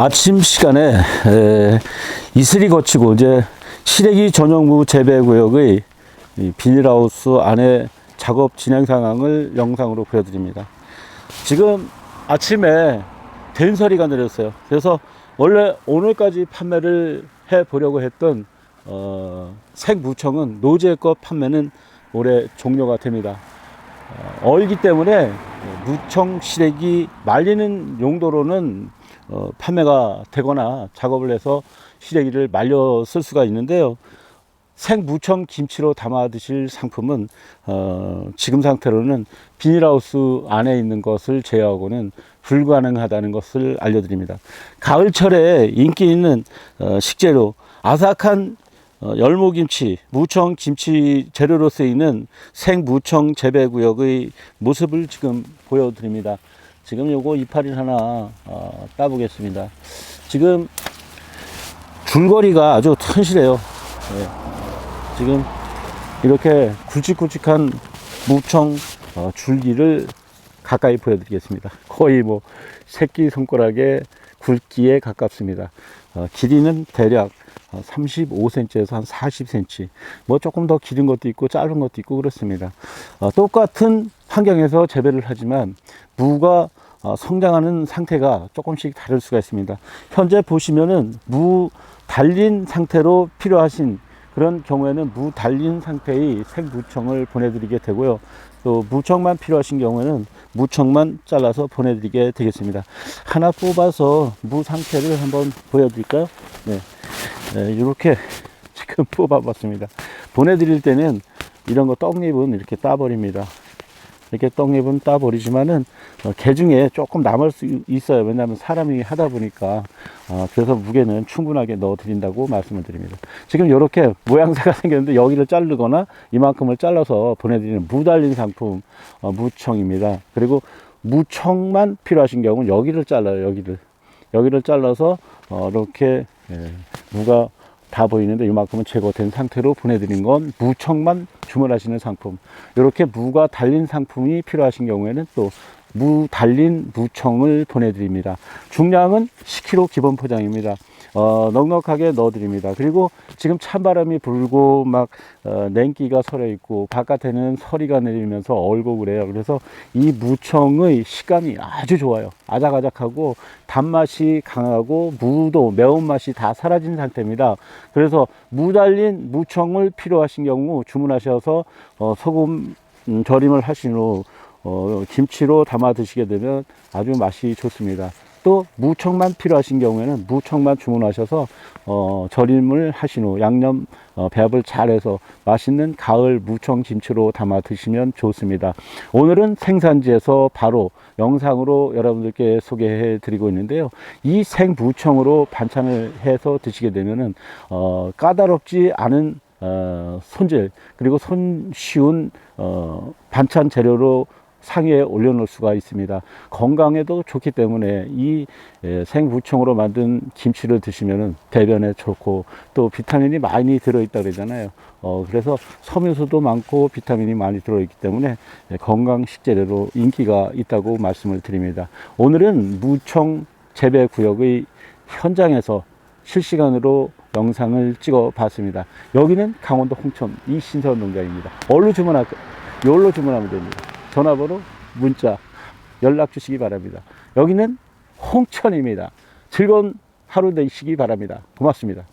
아침 시간에 에, 이슬이 거치고 이제 시래기 전용부 재배 구역의 이 비닐하우스 안에 작업 진행 상황을 영상으로 보여드립니다. 지금 아침에 된소리가 내렸어요. 그래서 원래 오늘까지 판매를 해 보려고 했던 어, 생무청은 노제껏 판매는 올해 종료가 됩니다. 어, 얼기 때문에 무청 시래기 말리는 용도로는 어, 판매가 되거나 작업을 해서 시래기를 말려 쓸 수가 있는데요. 생무청 김치로 담아 드실 상품은 어, 지금 상태로는 비닐하우스 안에 있는 것을 제외하고는 불가능하다는 것을 알려드립니다. 가을철에 인기 있는 어, 식재료 아삭한 어, 열무김치, 무청 김치 재료로 쓰이는 생무청 재배구역의 모습을 지금 보여드립니다. 지금 요거 이파리 하나 어, 따보겠습니다. 지금 줄거리가 아주 튼실해요. 예. 지금 이렇게 굵직굵직한 무청 어, 줄기를 가까이 보여드리겠습니다. 거의 뭐 새끼 손가락의 굵기에 가깝습니다. 어, 길이는 대략 35cm에서 한 40cm. 뭐 조금 더 길은 것도 있고 짧은 것도 있고 그렇습니다. 어, 똑같은 환경에서 재배를 하지만 무가 어, 성장하는 상태가 조금씩 다를 수가 있습니다. 현재 보시면은 무 달린 상태로 필요하신 그런 경우에는 무 달린 상태의 생무청을 보내드리게 되고요. 또 무청만 필요하신 경우에는 무청만 잘라서 보내드리게 되겠습니다. 하나 뽑아서 무 상태를 한번 보여드릴까요? 네. 네, 이렇게 지금 뽑아봤습니다. 보내드릴 때는 이런 거 떡잎은 이렇게 따버립니다. 이렇게 떡잎은 따버리지만은 어, 개 중에 조금 남을 수 있어요. 왜냐하면 사람이 하다 보니까 어, 그래서 무게는 충분하게 넣어드린다고 말씀을 드립니다. 지금 이렇게 모양새가 생겼는데 여기를 자르거나 이만큼을 잘라서 보내드리는 무달린 상품 어, 무청입니다. 그리고 무청만 필요하신 경우는 여기를 잘라요. 여기를 여기를 잘라서 어, 이렇게 예, 무가 다 보이는데 이만큼은 제거된 상태로 보내드린 건 무청만 주문하시는 상품. 이렇게 무가 달린 상품이 필요하신 경우에는 또 무 달린 무청을 보내드립니다. 중량은 10kg 기본 포장입니다. 어, 넉넉하게 넣어드립니다. 그리고 지금 찬바람이 불고 막 어, 냉기가 서려 있고 바깥에는 서리가 내리면서 얼고 그래요. 그래서 이 무청의 식감이 아주 좋아요. 아작아작하고 단맛이 강하고 무도 매운맛이 다 사라진 상태입니다. 그래서 무 달린 무청을 필요하신 경우 주문하셔서 어, 소금 음, 절임을 하신 후 어, 김치로 담아 드시게 되면 아주 맛이 좋습니다. 또 무청만 필요하신 경우에는 무청만 주문하셔서 어, 절임을 하신 후 양념 어, 배합을 잘해서 맛있는 가을 무청 김치로 담아 드시면 좋습니다. 오늘은 생산지에서 바로 영상으로 여러분들께 소개해 드리고 있는데요. 이 생무청으로 반찬을 해서 드시게 되면은 어, 까다롭지 않은 어, 손질 그리고 손쉬운 어, 반찬 재료로 상위에 올려놓을 수가 있습니다. 건강에도 좋기 때문에 이 예, 생무청으로 만든 김치를 드시면은 배변에 좋고 또 비타민이 많이 들어있다 그러잖아요. 어, 그래서 섬유소도 많고 비타민이 많이 들어있기 때문에 예, 건강 식재료로 인기가 있다고 말씀을 드립니다. 오늘은 무청 재배 구역의 현장에서 실시간으로 영상을 찍어 봤습니다. 여기는 강원도 홍천 이신선 농장입니다. 얼로 주문할까요? 여기로 주문하면 됩니다. 전화번호, 문자, 연락 주시기 바랍니다. 여기는 홍천입니다. 즐거운 하루 되시기 바랍니다. 고맙습니다.